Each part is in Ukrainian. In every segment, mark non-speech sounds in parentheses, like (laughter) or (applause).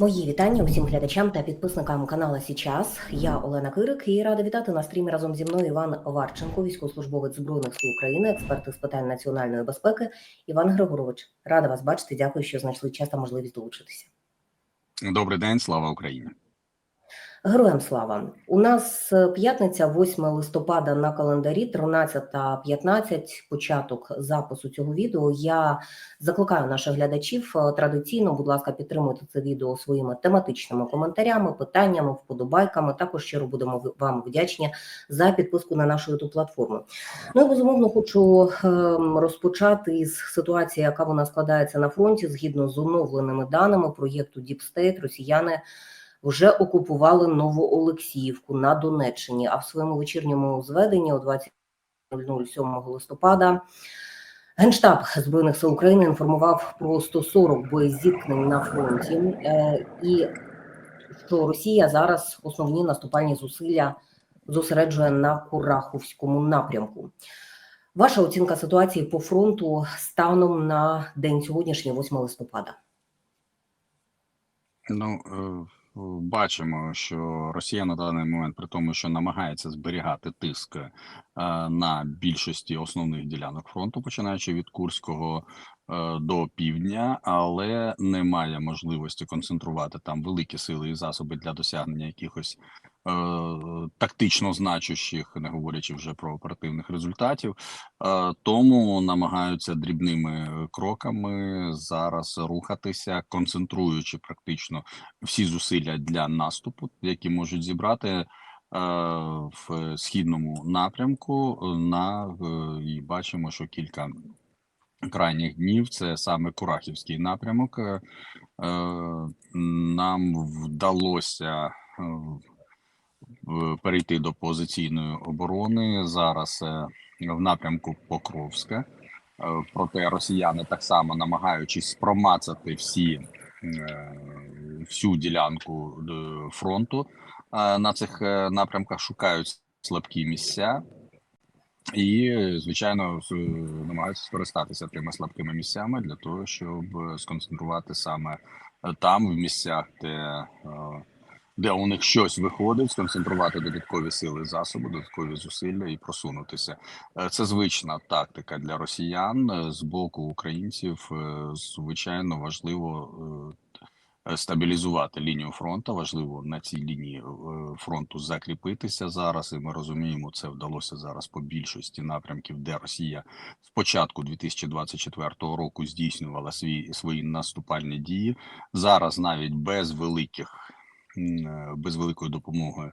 Мої вітання усім глядачам та підписникам каналу Січас. Я Олена Кирик і рада вітати на стрімі разом зі мною Іван Варченко, військовослужбовець збройних сил України, експерт із питань національної безпеки. Іван Григорович, рада вас бачити. Дякую, що знайшли час та можливість долучитися. Добрий день, слава Україні. Героям слава! У нас е, п'ятниця, 8 листопада на календарі, 13.15, початок запису цього відео. Я закликаю наших глядачів е, традиційно, будь ласка, підтримуйте це відео своїми тематичними коментарями, питаннями, вподобайками. Також щиро будемо вам вдячні за підписку на нашу youtube платформу. Ну і безумовно хочу ем, розпочати із ситуації, яка вона складається на фронті, згідно з оновленими даними проєкту State, росіяни вже окупували Новоолексіївку на Донеччині. А в своєму вечірньому зведенні о 20.00 7 листопада Генштаб Збройних сил України інформував про 140 боєзіткнень на фронті, е, і що Росія зараз основні наступальні зусилля зосереджує на Кураховському напрямку. Ваша оцінка ситуації по фронту станом на день сьогоднішній, 8 листопада. Ну е, бачимо, що Росія на даний момент, при тому, що намагається зберігати тиск е, на більшості основних ділянок фронту, починаючи від Курського е, до півдня, але немає можливості концентрувати там великі сили і засоби для досягнення якихось тактично значущих, не говорячи вже про оперативних результатів. Е, Тому намагаються дрібними кроками зараз рухатися, концентруючи практично всі зусилля для наступу, які можуть зібрати е, в східному напрямку. На е, і бачимо, що кілька крайніх днів це саме Курахівський напрямок. Е, е, Нам вдалося е, перейти до позиційної оборони зараз е, в напрямку Покровська. Е, Проте росіяни так само намагаючись промацати всі е, всю ділянку е, фронту е, на цих е, напрямках, шукають слабкі місця. І, звичайно, намагаються скористатися тими слабкими місцями для того, щоб сконцентрувати саме е, там, в місцях, де, е, де у них щось виходить, сконцентрувати додаткові сили, засоби, додаткові зусилля і просунутися. Е, Це звична тактика для росіян Е, з боку українців. е, Звичайно, важливо стабілізувати лінію фронту. Важливо на цій лінії фронту закріпитися зараз. І ми розуміємо, це вдалося зараз по більшості напрямків, де Росія з початку 2024 року здійснювала свої свої наступальні дії. Зараз навіть без великих без великої допомоги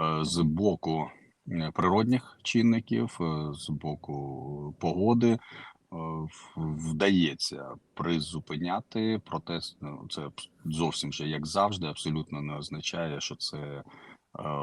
е, з боку е, природних чинників, е, з боку погоди. е, Вдається призупиняти протест. Ну, це зовсім же як завжди, абсолютно не означає, що це е,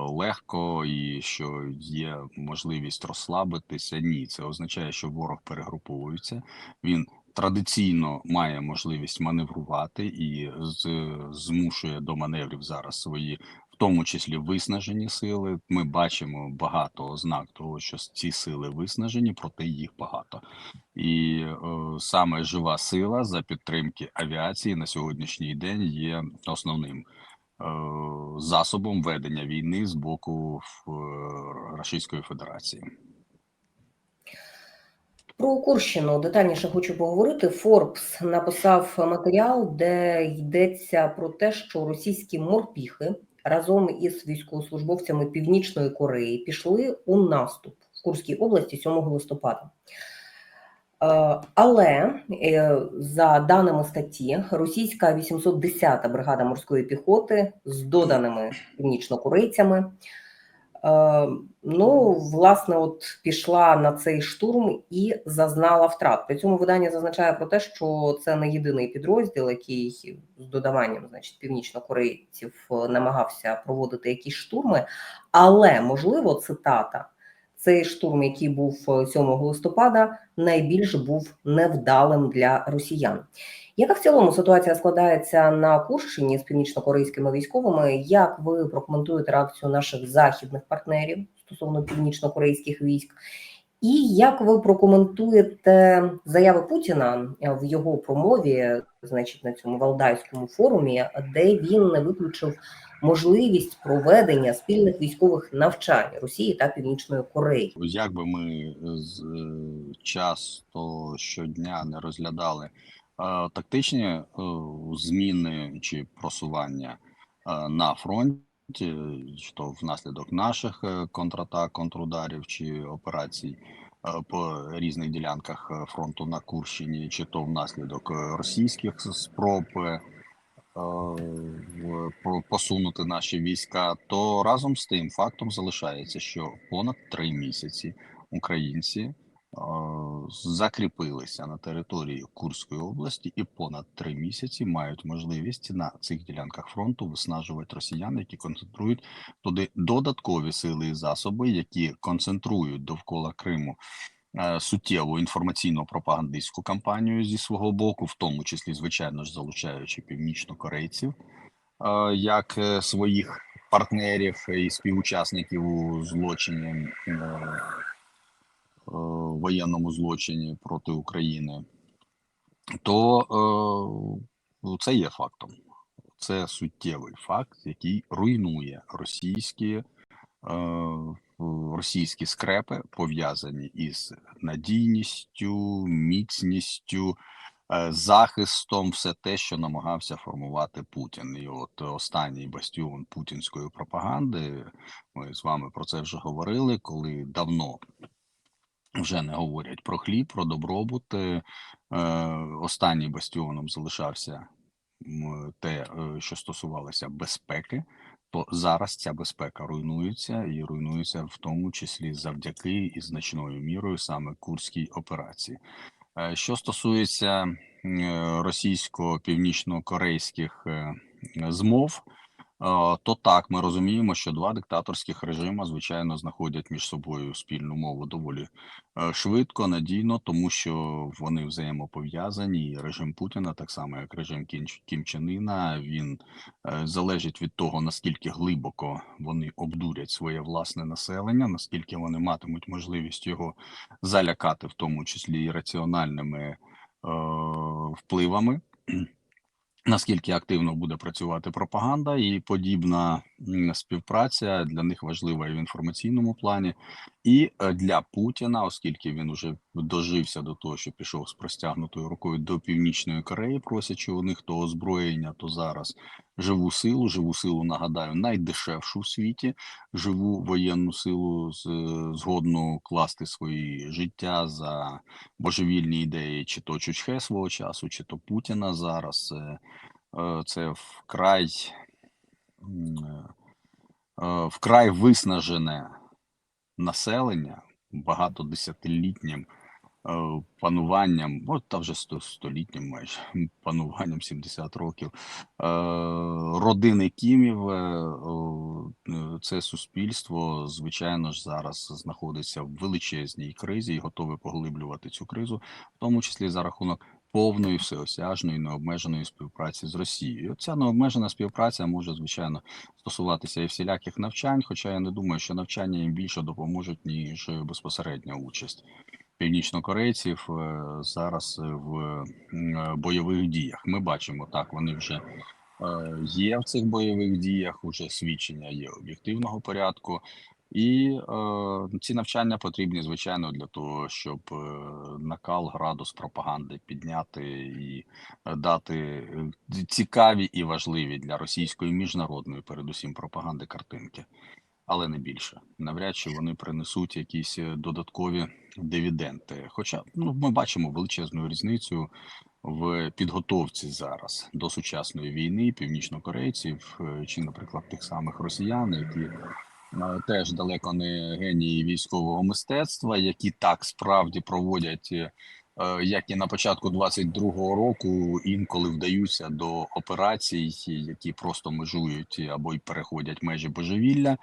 легко і що є можливість розслабитися. Ні, це означає, що ворог перегруповується. Він традиційно має можливість маневрувати і з, змушує до маневрів зараз свої, в тому числі виснажені сили. Ми бачимо багато ознак того, що ці сили виснажені, проте їх багато. І е, саме жива сила за підтримки авіації на сьогоднішній день є основним е, засобом ведення війни з боку е, Російської Федерації. Про Курщину детальніше хочу поговорити. Форбс написав матеріал, де йдеться про те, що російські морпіхи разом із військовослужбовцями Північної Кореї пішли у наступ в Курській області 7 листопада. Е, Але е, за даними статті, російська 810-та бригада морської піхоти з доданими північнокорейцями ну, власне, от пішла на цей штурм і зазнала втрат. При цьому видання зазначає про те, що це не єдиний підрозділ, який з додаванням, значить, північнокорейців е, намагався проводити якісь штурми. Але можливо, цитата. Цей штурм, який був е, 7 листопада, найбільш був невдалим для росіян. Яка в цілому ситуація складається на Курщині з північно-корейськими військовими? Як ви прокоментуєте реакцію наших західних партнерів стосовно північно-корейських військ? І як ви прокоментуєте заяви Путіна е, в його промові, значить на цьому Валдайському форумі, де він не виключив можливість проведення спільних військових навчань Росії та Північної Кореї? Як би ми з е, часто щодня не розглядали е, тактичні е, зміни чи просування е, на фронті, чи то внаслідок наших е, контратак, контрударів чи операцій е, по різних ділянках е, фронту на Курщині, чи то внаслідок е, російських спроб. е, посунути наші війська, то разом з тим фактом залишається, що понад три місяці українці е, закріпилися на території Курської області і понад три місяці мають можливість на цих ділянках фронту виснажувати росіян, які концентрують туди додаткові сили і засоби, які концентрують довкола Криму е, суттєву інформаційно-пропагандистську кампанію зі свого боку, в тому числі, звичайно ж, залучаючи північнокорейців е, як е, своїх партнерів і співучасників у злочині воєнному злочині проти України, то е, це є фактом. Це суттєвий факт, який руйнує російські, е, російські скрепи, пов'язані із надійністю, міцністю, е, захистом, все те, що намагався формувати Путін. І от останній бастіон путінської пропаганди. Ми з вами про це вже говорили, коли давно вже не говорять про хліб, про добробут. Е, Останнім бастіоном залишався те, е, що стосувалося безпеки. То зараз ця безпека руйнується і руйнується в тому числі завдяки і значною мірою саме курській операції. Е, Що стосується російсько-північно-корейських змов, то так ми розуміємо, що два диктаторських режима, звичайно, знаходять між собою спільну мову доволі е, швидко, надійно, тому що вони взаємопов'язані. І режим Путіна, так само як режим Кім Чен Іна, він е, залежить від того, наскільки глибоко вони обдурять своє власне населення, наскільки вони матимуть можливість його залякати, в тому числі і раціональними е, впливами. Наскільки активно буде працювати пропаганда і подібна співпраця для них важлива і в інформаційному плані, і е, для Путіна, оскільки він уже дожився до того, що пішов з простягнутою рукою до північної Кореї, просячи у них то озброєння, то зараз живу силу. Живу силу нагадаю, найдешевшу в світі. Живу воєнну силу з згодну класти свої життя за божевільні ідеї, чи то Чучхе свого часу, чи то Путіна зараз. Е, е, Це вкрай е, е, вкрай виснажене населення багатодесятилітнім е, пануванням, от та вже сто, столітнім майже пануванням 70 років е, родини Кімів. е, е, Це суспільство, звичайно ж, зараз знаходиться в величезній кризі і готове поглиблювати цю кризу, в тому числі за рахунок повної всеосяжної необмеженої співпраці з Росією. Ця необмежена співпраця може звичайно стосуватися і всіляких навчань, хоча я не думаю, що навчання їм більше допоможуть ніж безпосередня участь північнокорейців е, зараз в е, бойових діях. Ми бачимо так, вони вже е, є в цих бойових діях, уже свідчення є об'єктивного порядку. І е, ці навчання потрібні, звичайно, для того, щоб е, накал, градус пропаганди підняти і е, дати е, цікаві і важливі для російської міжнародної, передусім, пропаганди картинки, але не більше. Навряд чи вони принесуть якісь додаткові дивіденди. Хоча ну, ми бачимо величезну різницю в підготовці зараз до сучасної війни північнокорейців чи, наприклад, тих самих росіян, які теж далеко не генії військового мистецтва, які так справді проводять. е, е, Як і на початку 22-го року інколи вдаються до операцій, які просто межують або й переходять межі божевілля, е,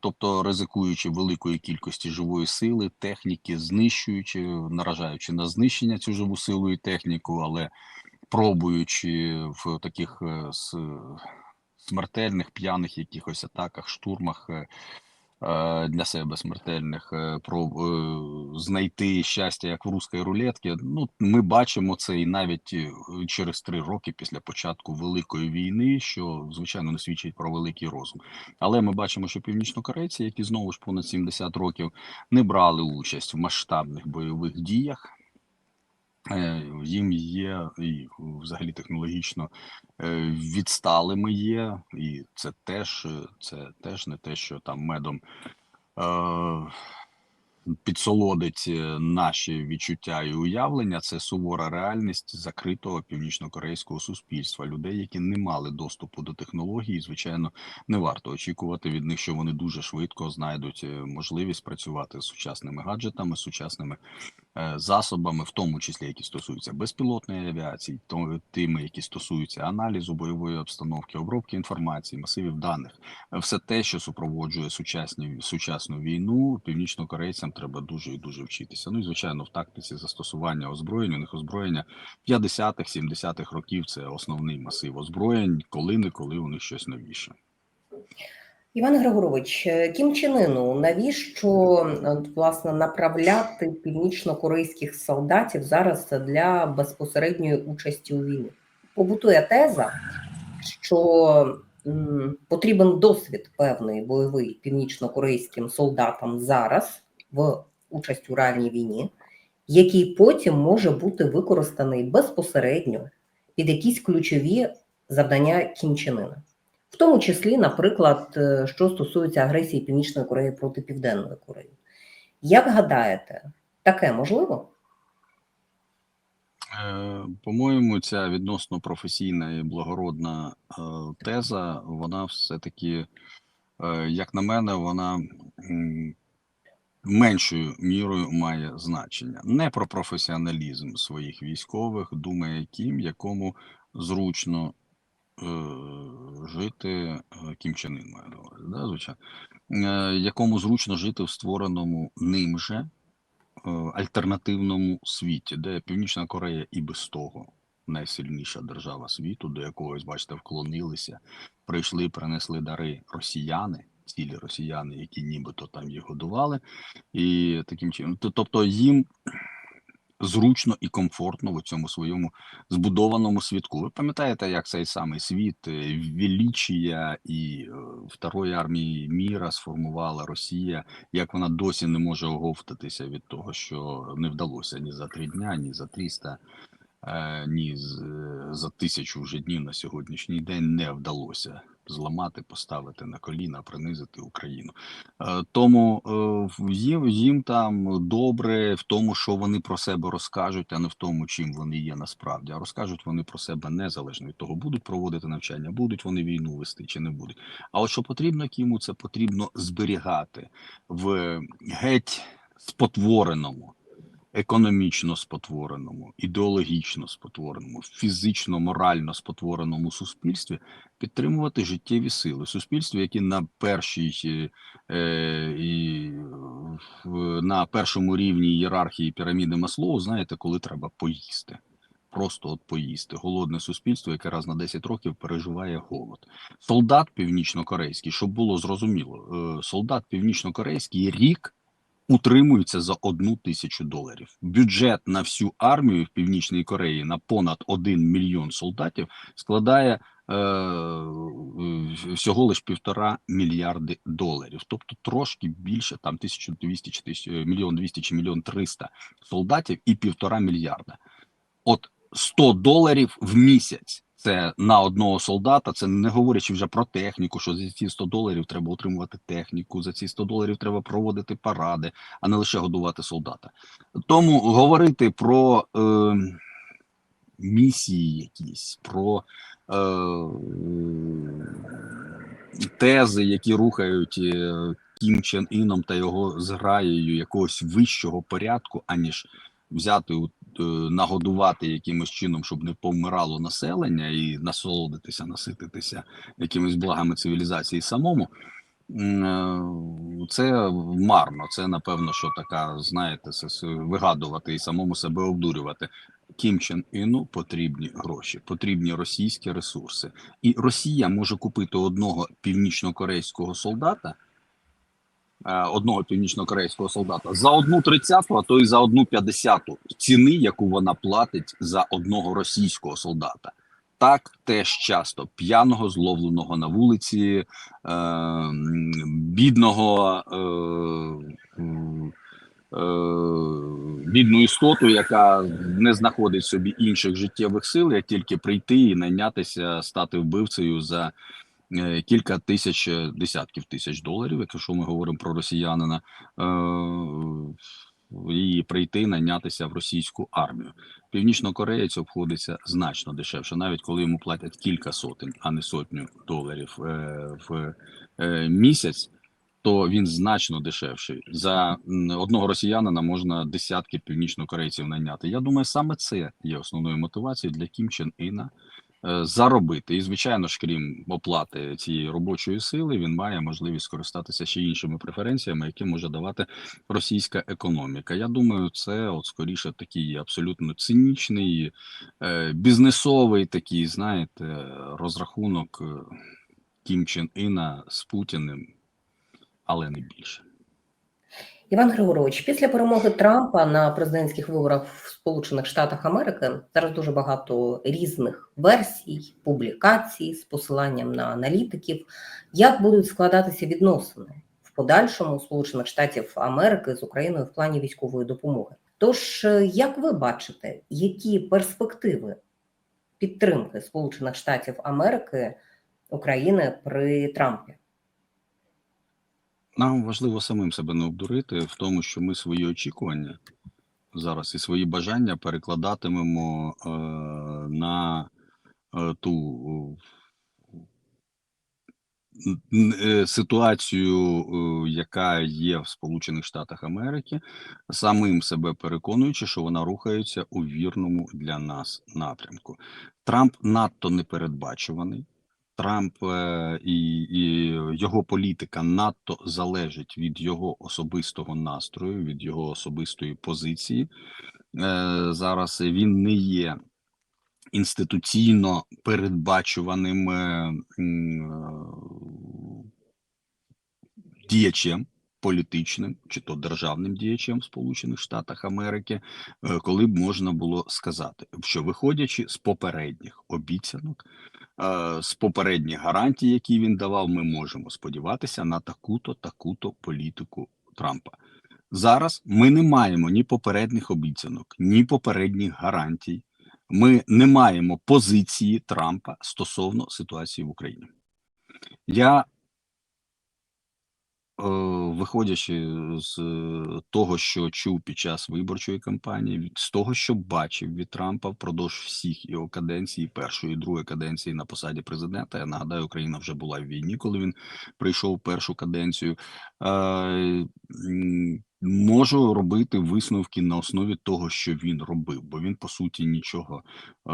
тобто ризикуючи великої кількості живої сили, техніки, знищуючи, наражаючи на знищення цю живу силу і техніку, але пробуючи в таких е, смертельних п'яних якихось атаках, штурмах е, е, для себе смертельних е, проб е, знайти щастя як в руської рулетки. Ну, ми бачимо це і навіть через три роки після початку великої війни, що звичайно не свідчить про великий розум. Але ми бачимо, що північнокорейці, які знову ж понад 70 років не брали участь в масштабних бойових діях. Е, Їм є і взагалі технологічно е, відсталими є, і це теж е, це теж не те, що там медом е, підсолодить е, наші відчуття і уявлення. Це сувора реальність закритого північнокорейського суспільства. Людей, які не мали доступу до технологій, звичайно, не варто очікувати від них, що вони дуже швидко знайдуть е, можливість працювати з сучасними гаджетами, з сучасними е, засобами, в тому числі які стосуються безпілотної авіації, то тими, які стосуються аналізу бойової обстановки, обробки інформації, масивів даних, Е, все те, що супроводжує сучасні сучасну війну, північнокорейцям треба дуже і дуже вчитися. Ну і звичайно, в тактиці застосування озброєнь, у них озброєння 50-х, 70-х років це основний масив озброєнь, коли не коли у них щось новіше. Іван Григорович, е, Кім Ыну, навіщо е, власне направляти північно-корейських солдатів зараз для безпосередньої участі у війні? Побутує теза, що потрібен досвід певний бойовий північно-корейським солдатам зараз в участь у реальній війні, який потім може бути використаний безпосередньо під якісь ключові завдання Кім Ына. В тому числі, наприклад, е, що стосується агресії Північної Кореї проти Південної Кореї. Як гадаєте, таке можливо? Е, По-моєму, ця відносно професійна і благородна е, теза, вона все-таки, як на мене, вона меншою мірою має значення. Не про професіоналізм своїх військових, думає Кім, якому зручно жити е, Кім Чен Ын, маю на увазі, да, звичайно, е, якому зручно жити в створеному ним же е, альтернативному світі, де Північна Корея і без того найсильніша держава світу, до якогось, бачите, вклонилися, прийшли, принесли дари росіяни, цілі росіяни, які нібито там їх годували, і таким чином, тобто їм зручно і комфортно в цьому своєму збудованому світку. Ви пам'ятаєте, як цей самий світ е, Величія і е, Второї армії міра сформувала Росія, як вона досі не може оговтатися від того, що не вдалося ні за три дня, ні за 300, е, ні за тисячу вже днів на сьогоднішній день не вдалося зламати, поставити на коліна, принизити Україну. Е, Тому е, їм там добре в тому, що вони про себе розкажуть, а не в тому, чим вони є насправді. А розкажуть вони про себе незалежно від того, будуть проводити навчання, будуть вони війну вести чи не будуть. А от що потрібно Кіму, це потрібно зберігати в геть спотвореному. Економічно спотвореному, ідеологічно спотвореному, фізично, морально спотвореному суспільстві підтримувати життєві сили. Суспільстві, які на першій е, і на першому рівні ієрархії піраміди Маслоу, знаєте, коли треба поїсти. Просто от поїсти. Голодне суспільство, яке раз на 10 років переживає голод. Солдат північнокорейський, щоб було зрозуміло, е, солдат північнокорейський рік утримується за одну тисячу доларів. Бюджет на всю армію в Північній Кореї на понад 1 мільйон солдатів складає е, всього лиш півтора мільярди доларів, тобто трошки більше, там 1200 чи 1000, мільйон 200 чи мільйон 300 солдатів і півтора мільярда. От 100 доларів в місяць. Це на одного солдата, це не говорячи вже про техніку, що за ці 100 доларів треба утримувати техніку, за ці 100 доларів треба проводити паради, а не лише годувати солдата. Тому говорити про е, місії якісь, про е, тези, які рухають е, Кім Чен Іном та його зграєю якогось вищого порядку, аніж взяти нагодувати якимось чином, щоб не помирало населення і насолодитися, насититися якимись благами цивілізації самому. е, Це марно. Це напевно, що така, знаєте, це вигадувати і самому себе обдурювати. Кім Чен Іну потрібні гроші, потрібні російські ресурси, і Росія може купити одного північно-корейського солдата е, одного північнокорейського солдата за одну тридцяту, а то й за одну п'ятдесяту ціни, яку вона платить за одного російського солдата. Так теж часто п'яного, зловленого на вулиці, е, бідного. Е, е, бідну істоту, яка не знаходить собі інших життєвих сил, як тільки прийти і найнятися, стати вбивцею за е, кілька тисяч, е, десятків тисяч доларів, якщо ми говоримо про росіянина, е, і прийти найнятися в російську армію. Північнокореєць обходиться значно дешевше, навіть коли йому платять кілька сотень, а не сотню доларів е, в е, місяць то він значно дешевший. За одного росіянина можна десятки північнокорейців найняти. Я думаю, саме це є основною мотивацією для Кім Чен Іна е, заробити. І звичайно ж, крім оплати цієї робочої сили, він має можливість скористатися ще іншими преференціями, які може давати російська економіка. Я думаю, це от скоріше такий абсолютно цинічний, е, бізнесовий такий, знаєте, розрахунок е, Кім Чен Іна з Путіним але не більше. Іван Григорович, після перемоги Трампа на президентських виборах в Сполучених Штатах Америки зараз дуже багато різних версій, публікацій з посиланням на аналітиків, як будуть складатися відносини в подальшому Сполучених Штатів Америки з Україною в плані військової допомоги. Тож, е, як ви бачите, які перспективи підтримки Сполучених Штатів Америки України при Трампі? Нам важливо самим себе не обдурити в тому, що ми свої очікування зараз і свої бажання перекладатимемо е, на е, ту е, ситуацію, е, яка є в Сполучених Штатах Америки, самим себе переконуючи, що вона рухається у вірному для нас напрямку. Трамп надто непередбачуваний. Трамп е, і, і його політика надто залежить від його особистого настрою, від його особистої позиції. Е, зараз він не є інституційно передбачуваним е, діячем політичним чи то державним діячем в Сполучених Штатах Америки, коли б можна було сказати, що виходячи з попередніх обіцянок, з попередніх гарантій, які він давав, ми можемо сподіватися на таку-то, таку-то політику Трампа. Зараз ми не маємо ні попередніх обіцянок, ні попередніх гарантій. Ми не маємо позиції Трампа стосовно ситуації в Україні. Я Е, виходячи з е, того, що чув під час виборчої кампанії, з того, що бачив від Трампа впродовж всіх його каденцій, першої і другої каденції на посаді президента. Я нагадаю, Україна вже була в війні, коли він прийшов першу каденцію. Можу робити висновки на основі того, що він робив, бо він по суті нічого е,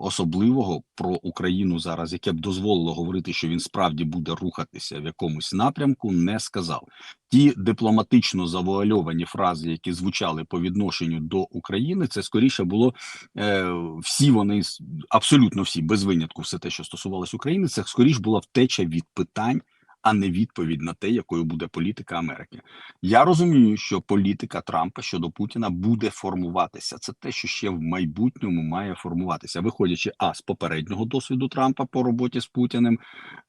особливого про Україну зараз, яке б дозволило говорити, що він справді буде рухатися в якомусь напрямку, не сказав. Ті дипломатично завуальовані фрази, які звучали по відношенню до України, це скоріше було е, всі вони абсолютно всі без винятку, все те, що стосувалось України, це скоріш була втеча від питань. А не відповідь на те, якою буде політика Америки. Я розумію, що політика Трампа щодо Путіна буде формуватися. Це те, що ще в майбутньому має формуватися, виходячи а з попереднього досвіду Трампа по роботі з Путіним,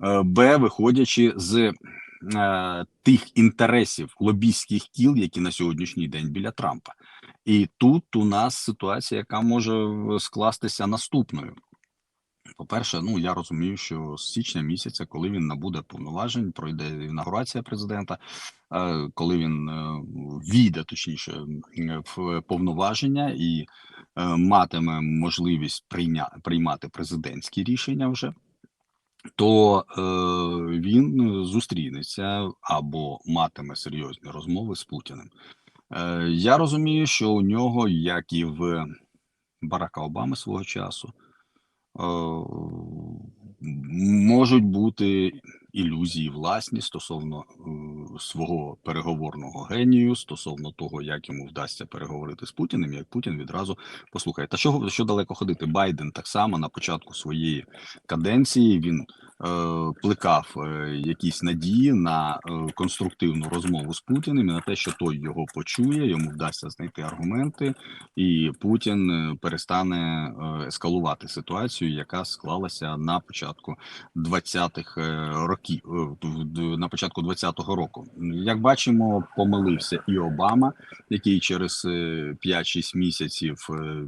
е, б виходячи з е, тих інтересів лобійських кіл, які на сьогоднішній день біля Трампа. І тут у нас ситуація, яка може скластися наступною. По-перше, ну я розумію, що з січня місяця, коли він набуде повноважень, пройде інаугурація президента, е, коли він е, війде точніше в повноваження і е, матиме можливість прийня, приймати президентські рішення вже. То е, він зустрінеться або матиме серйозні розмови з Путіним. Е, я розумію, що у нього, як і в Барака Обами свого часу, можуть бути ілюзії власні стосовно е, свого переговорного генію, стосовно того, як йому вдасться переговорити з Путіним, як Путін відразу послухає. Та що, що далеко ходити? Байден так само на початку своєї каденції він плекав е, якісь надії на е, конструктивну розмову з Путіним і на те, що той його почує, йому вдасться знайти аргументи, і Путін е, перестане е, ескалувати ситуацію, яка склалася на початку 20-х е, років е, на початку 20-го року. Як бачимо, помилився і Обама, який через е, 5-6 місяців е, е,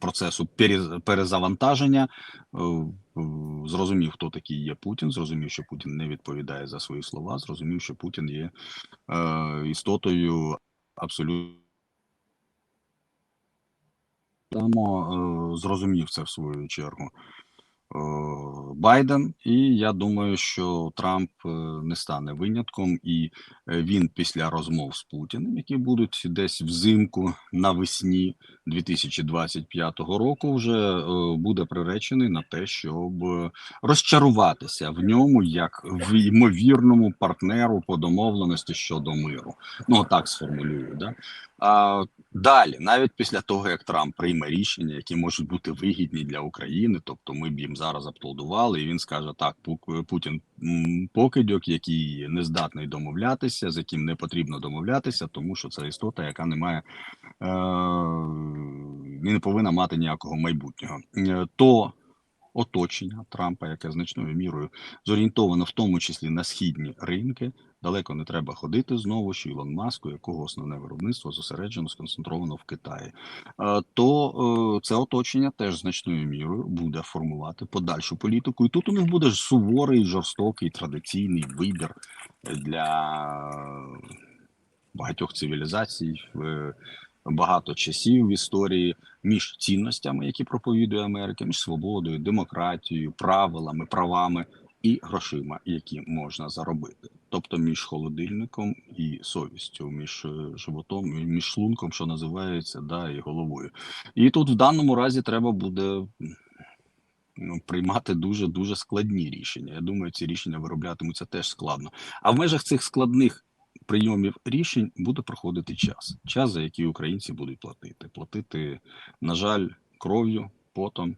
процесу перез- перезавантаження е, е, зрозумів, хто такий є Путін, зрозумів, що Путін не відповідає за свої слова, зрозумів, що Путін є е, істотою абсолютно. Е, зрозумів це в свою чергу е, Байден, і я думаю, що Трамп е, не стане винятком, і е, він після розмов з Путіним, які будуть десь взимку навесні 2025 року, вже е, буде приречений на те, щоб розчаруватися в ньому як в ймовірному партнеру по домовленості щодо миру. Ну так сформулюю. Да? А далі, навіть після того, як Трамп прийме рішення, які можуть бути вигідні для України, тобто ми б їм зараз аплодували, і він скаже: так, Пу- Путін покидьок, який не здатний домовлятися, з яким не потрібно домовлятися, тому що це істота, яка не має е, не повинна мати ніякого майбутнього. Е, То оточення Трампа, яке значною мірою зорієнтовано в тому числі на східні ринки. Далеко не треба ходити знову що Ілон Маску, якого основне виробництво зосереджено сконцентровано в Китаї. То е, це оточення теж значною мірою буде формувати подальшу політику, і тут у них буде суворий, жорстокий традиційний вибір для багатьох цивілізацій. е, Багато часів в історії між цінностями, які проповідує Америка, між свободою, демократією, правилами, правами і грошима, які можна заробити, тобто між холодильником і совістю, між е, животом, між шлунком, що називається, да, і головою. І тут в даному разі треба буде ну, приймати дуже дуже складні рішення. Я думаю, ці рішення вироблятимуться теж складно. А в межах цих складних прийомів рішень буде проходити час. Час, за який українці будуть платити. Платити, на жаль, кров'ю, потом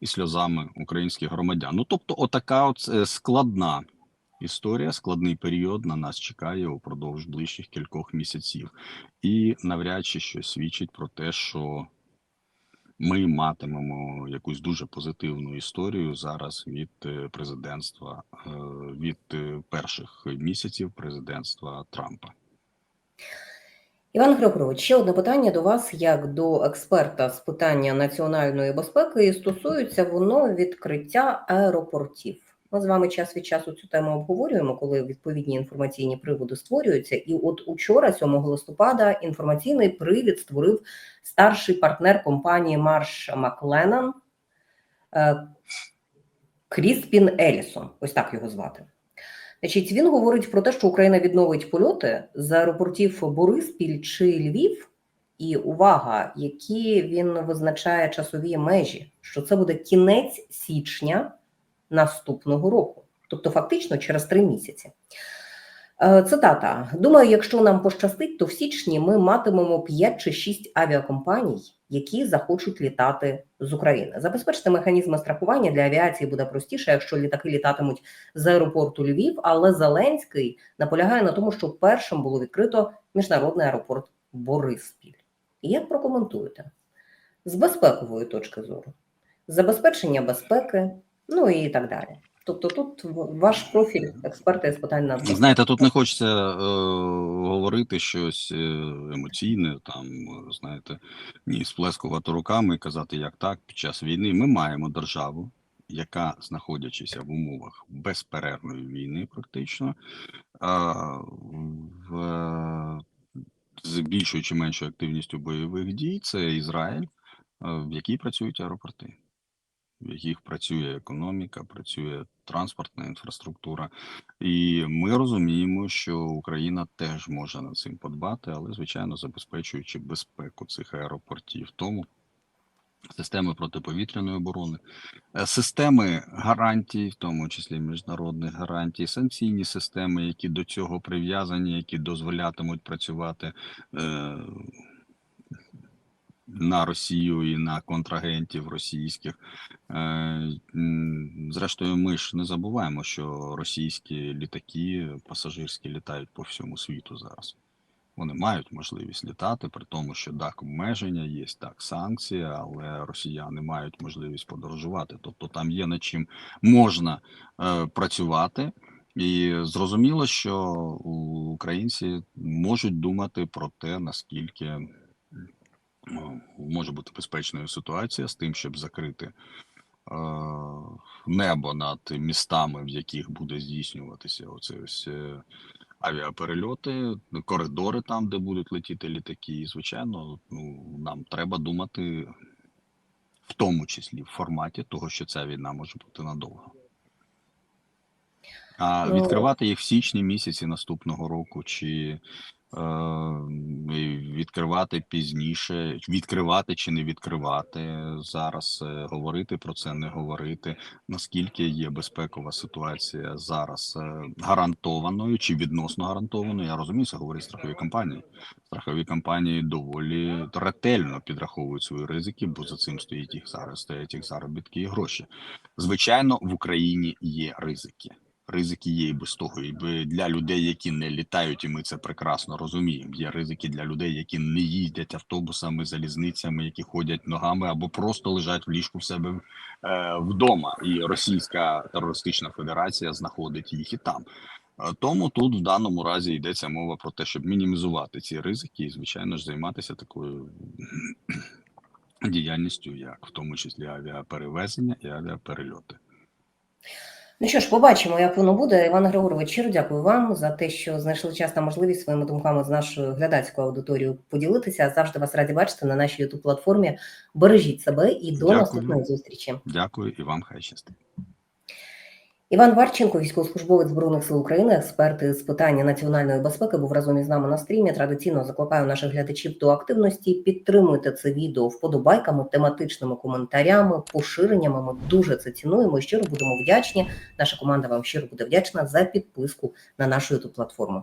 і сльозами українських громадян. Ну тобто, отака от е, складна історія, складний період на нас чекає упродовж ближчих кількох місяців, і навряд чи щось свідчить про те, що ми матимемо якусь дуже позитивну історію зараз від е, президентства, е, від перших місяців президентства Трампа. Іван Григорович, ще одне питання до вас, як до експерта з питання національної безпеки, і стосується воно відкриття аеропортів. Ми з вами час від часу цю тему обговорюємо, коли відповідні інформаційні приводи створюються. І от учора, 7 листопада, інформаційний привід створив старший партнер компанії Марш Макленан е, Кріспін Елісон. Ось так його звати. Значить, він говорить про те, що Україна відновить польоти з аеропортів Бориспіль чи Львів. І увага, які він визначає часові межі, що це буде кінець січня наступного року, тобто фактично через три місяці. Е, Цитата: Думаю, якщо нам пощастить, то в січні ми матимемо 5 чи 6 авіакомпаній, які захочуть літати з України. Забезпечити механізми страхування для авіації буде простіше, якщо літаки літатимуть з аеропорту Львів. Але Зеленський наполягає на тому, що першим було відкрито міжнародний аеропорт Бориспіль. І як прокоментуєте з безпекової точки зору, забезпечення безпеки, ну і так далі. Тобто, тут ваш профіль експерта з питань нацбезпеки. Знаєте, тут не хочеться е, говорити щось е, емоційне, там знаєте, ні сплескувати руками і казати, як так під час війни. Ми маємо державу, яка, знаходячися в умовах безперервної війни, практично в, е, з більшою чи меншою активністю бойових дій, це Ізраїль, е, в якій працюють аеропорти. В яких працює економіка, працює транспортна інфраструктура, і ми розуміємо, що Україна теж може над цим подбати, але звичайно забезпечуючи безпеку цих аеропортів, тому системи протиповітряної оборони, е, системи гарантій, в тому числі міжнародних гарантій, санкційні системи, які до цього прив'язані, які дозволятимуть працювати. е, на Росію і на контрагентів російських. Е, Зрештою, ми ж не забуваємо, що російські літаки пасажирські літають по всьому світу зараз. Вони мають можливість літати, при тому, що так, обмеження є, так, санкції, але росіяни мають можливість подорожувати. Тобто там є над чим можна е, працювати. І зрозуміло, що українці можуть думати про те, наскільки може бути безпечною ситуація з тим, щоб закрити е, небо над містами, в яких буде здійснюватися оце ось е, авіаперельоти, коридори там, де будуть летіти літаки. І, звичайно, ну, нам треба думати в тому числі в форматі того, що ця війна може бути надовго. А Ну, відкривати їх в січні місяці наступного року, чи е, відкривати пізніше, відкривати чи не відкривати зараз, е, говорити про це, не говорити. Наскільки є безпекова ситуація зараз е, гарантованою чи відносно гарантованою? Я розумію, це говорять страхові компанії. Страхові компанії доволі ретельно підраховують свої ризики, бо за цим стоїть їх зараз стоять їх заробітки і гроші. Звичайно, в Україні є ризики. Ризики є і без того, і для людей, які не літають, і ми це прекрасно розуміємо. Є ризики для людей, які не їздять автобусами, залізницями, які ходять ногами або просто лежать в ліжку в себе е, вдома. І Російська терористична федерація знаходить їх і там. Е, Тому тут в даному разі йдеться мова про те, щоб мінімізувати ці ризики, і звичайно ж займатися такою (clears throat) діяльністю, як в тому числі авіаперевезення і авіаперельоти. Ну що ж, побачимо, як воно буде. Іван Григорович, щиро дякую вам за те, що знайшли час та можливість своїми думками з нашою глядацькою аудиторією поділитися. Завжди вас раді бачити на нашій youtube платформі. Бережіть себе і до Дякую. наступної зустрічі. Дякую і вам хай щастить. Іван Варченко, військовослужбовець збройних сил України, експерт з питання національної безпеки, був разом із нами на стрімі. Традиційно закликаю наших глядачів до активності. Підтримуйте це відео вподобайками, тематичними коментарями, поширеннями. Ми дуже це цінуємо і щиро будемо вдячні. Наша команда вам щиро буде вдячна за підписку на нашу youtube платформу.